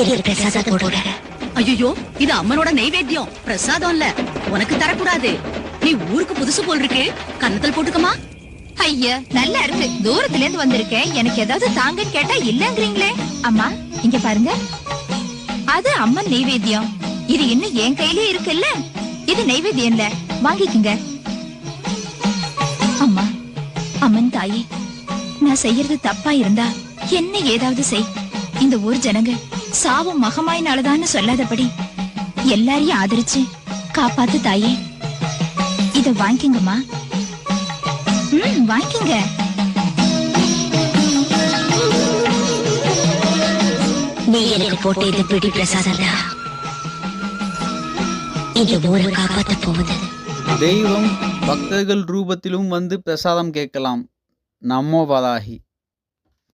ஒரு பிரசாதம் போடுற. ஐயோ இது அம்மனோட நைவேத்தியம். பிரசாதம் இல்ல. உனக்கு தரக்கூடாது. நீ ஊருக்கு புதுசு போல் இருக்கு. கன்னத்தில் போட்டுக்கமா. ஐயா நல்லா இருக்கு தூரத்துல இருந்து வந்திருக்கேன். எனக்கு ஏதாவது தாங்கன்னு கேட்டா இல்லங்கறீங்களே. அம்மா இங்க பாருங்க. அது அம்மன் நெய்வேத்தியம் இது இன்னும் என் கையிலே இருக்குல்ல? இது நெய்வேத்தியம் இல்ல. வாங்கிக்கங்க. அம்மா அம்மன் தாயே நான் செய்யறது தப்பா இருந்தா என்ன ஏதாவது செய். இந்த ஊர் ஜனங்க சாவும் மகமாயினாலதான்னு சொல்லாதபடி எல்லாரையும் ஆதரிச்சு காப்பாத்து தாயே. இத வாங்கிக்கங்கம்மா ம் வாங்கிக்கங்க நீ எனக்கு போட்ட இந்த பிடி பிரசாதம் இந்த ஊரை காப்பாத்த போகுது. தெய்வம் பக்தர்கள் ரூபத்திலும் வந்து பிரசாதம் கேட்கலாம். நம்மோ வதாகி